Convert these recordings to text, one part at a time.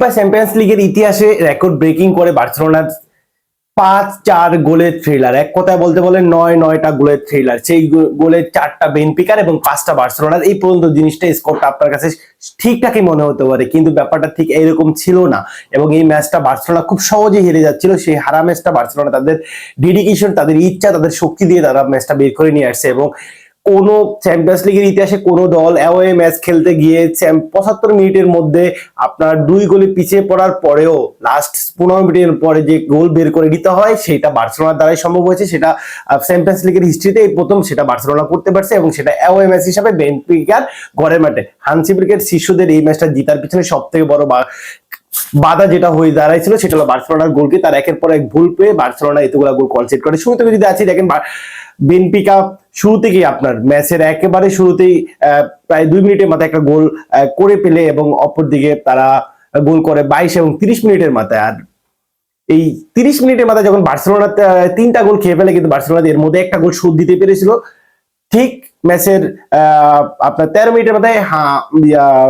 Europa champions লিগের ইতিহাসে record breaking করে বার্সেলোনার পাঁচ, চার গোলের থ্রিলার এক কথায় বলতে বলে নয়, নয়টা গোলের থ্রিলার সেই গোলের চারটা বেনপিকার এবং পাঁচটা বার্সেলোনার। এই পর্যন্ত জিনিসটা স্কোরটা আপনার কাছে ঠিকঠাকই মনে হতে পারে, কিন্তু ব্যাপারটা ঠিক এরকম ছিল না। এবং এই ম্যাচটা বার্সেলোনা খুব সহজেই হেরে যাচ্ছিল। সেই হারা ম্যাচটা বার্সেলোনা তাদের ডেডিকেশন তাদের ইচ্ছা, তাদের শক্তি দিয়ে তারা ম্যাচটা বের করে নিয়ে আসছে। এবং কোনো চ্যাম্পিয়ন্স লিগের ইতিহাসে কোনো দল অ্যাওয়ে ম্যাচ খেলতে গিয়ে পঁচাত্তর মিনিটের মধ্যে আপনার দুই গোলে পিছিয়ে পড়ার পরেও লাস্ট পনেরো মিনিটের পরে যে গোল বের করে দিতে হয়, সেটা বার্সেলোনার দ্বারাই সম্ভব হয়েছে। সেটা চ্যাম্পিয়ন্স লিগের হিস্ট্রিতে এই প্রথম সেটা বার্সেলোনা করতে পারছে এবং সেটা অ্যাওয়ে ম্যাচ হিসাবে বেনফিকার ঘরের মাঠে। হানসি ব্রিকের শিশুদের এই ম্যাচটা জিতার পিছনে সব থেকে বড় বাধা যেটা হয়ে দাঁড়াইছিল সেটা হলো বার্সেলোনার গোলকে তার একের পর এক ভুল পেয়ে বার্সেলোনা এতগুলা গোল কনসেপ্ট করে। শুরু থেকে যদি আছি, দেখেন বা- বেনফিকা শুরু থেকেই আপনার? ম্যাচের একেবারে শুরুতেই প্রায় দুই মিনিটের মাথায় একটা গোল করে পেলে এবং অপরদিকে তারা গোল করে বাইশ এবং তিরিশ মিনিটের মাথায়। আর এই তিরিশ মিনিটের মাথায় যখন বার্সেলোনা তিনটা গোল খেয়ে ফেলে, কিন্তু বার্সেলোনা এর মধ্যে একটা গোল শোধ দিতে পেরেছিল। ঠিক ম্যাচের আপনার তেরো মিনিটের মাথায় হ্যাঁ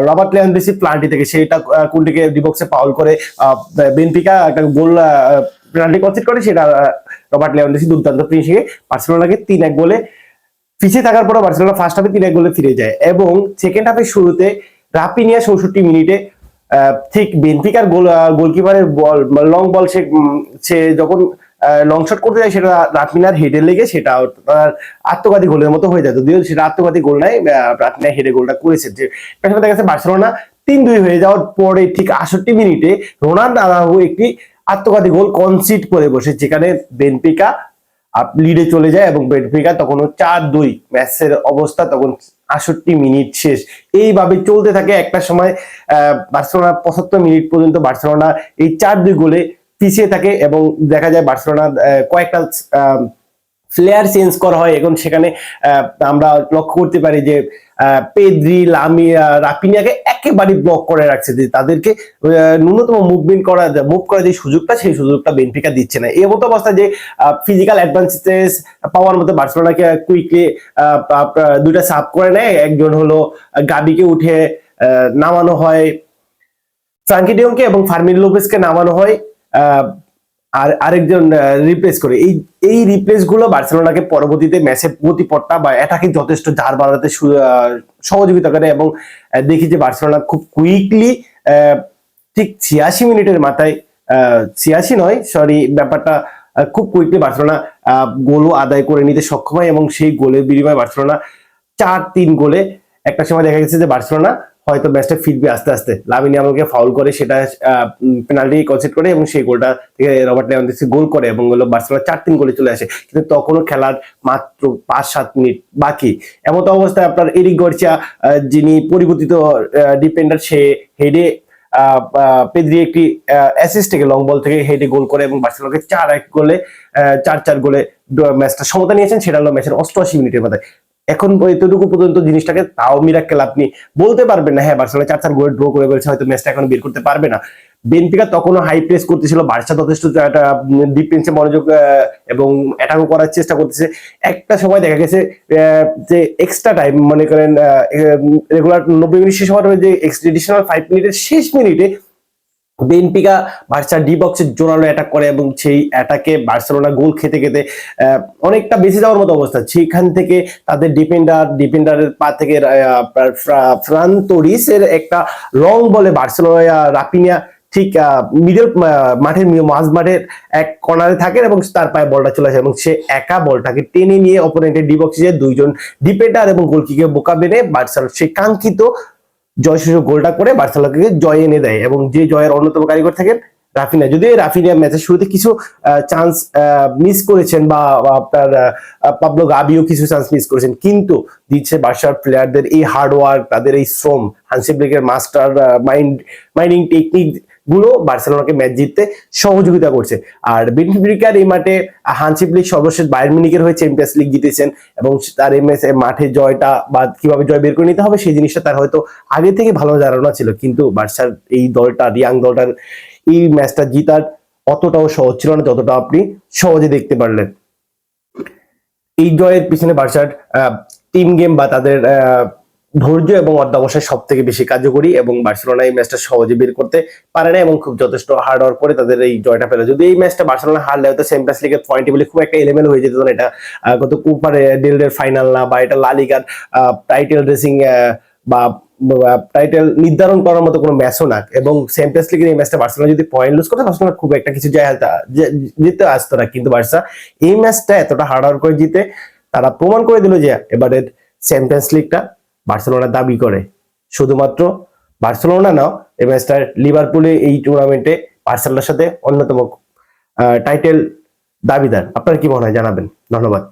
রবার্ট লেয়ান্ডেসি প্লান্টি থেকে সেটা কুন্টিকে ডিবক্সে পাউল করে বেনফিকা একটা গোল পেনাল্টি কনসিড করে, সেটা রবার্ট লেয়ান্ডেসি দুর্দান্ত ফিনিশিং এ তিন এক গোলে পিছিয়ে থাকার পরে বার্সেলোনা ফার্স্ট হাফে তিন এক গোলে ফিরে যায়। এবং সেকেন্ড হাফের শুরুতে রাপিনিয়া চৌষট্টি মিনিটে ঠিক বেনফিকার গোল গোলকিপারের বল লং বল সে যখন লং শট করতে যায়, সেটা রাফিনার হেডে লেগে, সেটা তার আত্মঘাতী গোলের মতো হয়ে যায়। যদিও সেটা আত্মঘাতী গোল নাই রাফিনা হেডে গোলটা করেছে। যে পেছনে দেখা গেছে বার্সেলোনা তিন দুই হয়ে যাওয়ার পরে ঠিক আষট্টি মিনিটে রোনাল্ড আরাহু একটি আত্মঘাতী গোল কনসিড করে বসে, যেখানে বেনপিকা লিডে চলে যায় এবং বেনফিকা তখন চার দুই ম্যাচের অবস্থা তখন আষট্টি মিনিট শেষ। এইভাবে চলতে থাকে একটা সময় বার্সেলোনা পঁচাত্তর মিনিট পর্যন্ত বার্সেলোনা এই চার দুই গোলে পিছিয়ে থাকে এবং দেখা যায় বার্সেলোনা কয়েকটা প্লেয়ার চেঞ্জ করা হয়। এখন সেখানে আমরা লক্ষ্য করতে পারি যে পেদ্রি, লামি রাপিনিয়াকে একেবারে ব্লক করে রাখছে যে তাদেরকে ন্যূনতম মুভমেন্ট করা মুভ করার যে সুযোগটা, সেই সুযোগটা বেনফিকা দিচ্ছে না। এই মতো অবস্থা যে ফিজিক্যাল অ্যাডভান্টেজ পাওয়ার মতো বার্সেলোনাকে কুইকলি দুইটা সাব করে নেয়। একজন হলো গাবিকে উঠে নামানো হয়, ফ্রাঙ্কি ডিয়ংকে এবং ফার্মিন লোপেসকে নামানো হয়। আর আরেকজন রিপ্লেস করে। এই এই রিপ্লেসগুলো বার্সেলোনাকে পরবর্তীতে ম্যাচের গতিপট্টা বা অ্যাটাকে যথেষ্ট ঝাড় বাড়াতে সহযোগিতা করে এবং দেখি যে বার্সেলোনা খুব কুইকলি ঠিক ছিয়াশি মিনিটের মাথায় ছিয়াশি নয় সরি ব্যাপারটা খুব কুইকলি বার্সেলোনা গোলও আদায় করে নিতে সক্ষম হয় এবং সেই গোলের বিনিময়ে বার্সেলোনা চার তিন গোলে একটা সময় দেখা গেছে যে বার্সেলোনা হয়তো ম্যাচটা ফিরবে আস্তে আস্তে। লামিনী আমাকে ফাউল করে সেটা পেনাল্টি কনসিড করে এবং সেই গোলটা থেকে রবার্ট লেভানডোস্কি গোল করে এবং হলো বার্সেলোনা চার তিন গোলে চলে আসে। কিন্তু তখনও খেলার মাত্র পাঁচ সাত মিনিট বাকি। এমন তো অবস্থায় আপনার এরিক গর্চিয়া যিনি পরিবর্তিত ডিপেন্ডার সে হেডে পেদ্রি একটি অ্যাসিস্ট থেকে লং বল থেকে হেডে গোল করে এবং বার্সেলোনাকে চার এক গোলে চার চার গোলে ম্যাচটা সমতা নিয়েছেন, সেটা হলো ম্যাচের অষ্টআশি মিনিটের মাথায়। এখন এতটুকু পর্যন্ত জিনিসটাকে তাও মিরাক্কেল আপনি বলতে পারবেন না হ্যাঁ বার্সেলোনা চার চার গোল ড্র করে ফেলছে হয়তো ম্যাচটা এখন বের করতে পারবে না। বেনফিকা তখনও হাই প্রেস করতেছিল বার্সা যথেষ্ট ডিফেন্সে মনোযোগ এবং অ্যাটাকও করার চেষ্টা করতেছে। একটা সময় দেখা গেছে যে এক্সট্রা টাইম মনে করেন রেগুলার নব্বই মিনিট শেষ হওয়ার যে এডিশনাল ফাইভ মিনিটের শেষ মিনিটে বেনপিকা বার্সা ডি বক্সে জোরালো অ্যাটাক করে এবং সেই অ্যাটাকে বার্সেলোনা গোল খেতে খেতে অনেকটা বেঁচে যাওয়ার মতো অবস্থা। সেখান থেকে তাদের ডিফেন্ডার ডিফেন্ডারের পা থেকে ফ্রান তোরিসের একটা লং বলে বার্সেলোনা রাপিনিয়া ঠিক মিডল মাঠের মাঝ মাঠের এক কর্নারে থাকেন এবং তার পায়ে বলটা চলে আসে এবং সে একা বলটাকে টেনে নিয়ে অপোনেন্টের ডি বক্সে দুইজন ডিফেন্ডার এবং গোলকিকে বোকা বেনে বার্সেল সেই কাঙ্ক্ষিত জয়সূচক গোলটা করে বার্সেলোনাকে জয় এনে দেয় এবং যে জয়ের অন্যতম কারিগর থাকেন রাফিনা। যদিও রাফিনা ম্যাচের শুরুতে কিছু চান্স মিস করেছেন বা আপনার পাবলো গাবিও কিছু চান্স মিস করেছেন। কিন্তু দিচ্ছে বার্সার প্লেয়ারদের এই হার্ডওয়ার্ক তাদের এই শ্রম হানসিপ্লিকের মাস্টার মাইন্ড মাইনিং টেকনিক গুলো বার্সেলোনাকে ম্যাচ জিততে সহযোগিতা করছে। আর বেনফিকার এই মাঠে হানসি ব্লিক সর্বশেষ বায়ার মিউনিকের হয়ে চ্যাম্পিয়ন্স লিগ জিতেছেন এবং তার এম ম্যাচে মাঠে জয়টা বা কীভাবে জয় বের করে নিতে হবে সেই জিনিসটা তার হয়তো আগে থেকে ভালো ধারণা ছিল। কিন্তু বার্সার এই দলটা, রিয়াং দলটার এই ম্যাচটা জিতার অতটাও সহজ ছিল না, যতটা আপনি সহজে দেখতে পারলেন। এই জয়ের পিছনে বার্সার টিম গেম বা তাদের ধৈর্য এবং অধ্যাবসায় সব থেকে বেশি কার্যকরী এবং বার্সেলোনা এই ম্যাচটা সহজে বের করতে পারে না এবং খুব যথেষ্ট হার্ড ওয়ার্ক করে তাদের এই জয়টা পেল। যদি এই ম্যাচটা বার্সেলোনা হারলে হয়তো চ্যাম্পিয়ন্স লিগের পয়েন্ট বলে খুব একটা এলেমেল হয়ে যেত না এটা। কত কুপারে ডেলের ফাইনাল না বা এটা লালিগার টাইটেল রেসিং বা টাইটেল নির্ধারণ করার মতো কোনো ম্যাচও না। এবং চ্যাম্পিয়ন্স লিগের এই ম্যাচটা বার্সেলোনা যদি পয়েন্ট লুজ করতে বার্সেলোনা খুব একটা কিছু যায় জিততে আসতো না। কিন্তু বার্সা এই ম্যাচটা এতটা হার্ড ওয়ার্ক করে জিতে, তারা প্রমাণ করে দিল যে এবারের চ্যাম্পিয়ন্স লিগটা বার্সেলোনা দাবি করে। শুধুমাত্র বার্সেলোনা নাও এই ম্যাচটা লিভারপুলে এই টুর্নামেন্টে বার্সেলোনার সাথে অন্যতম টাইটেল দাবিদার। আপনার কি মনে হয়? জানাবেন। ধন্যবাদ।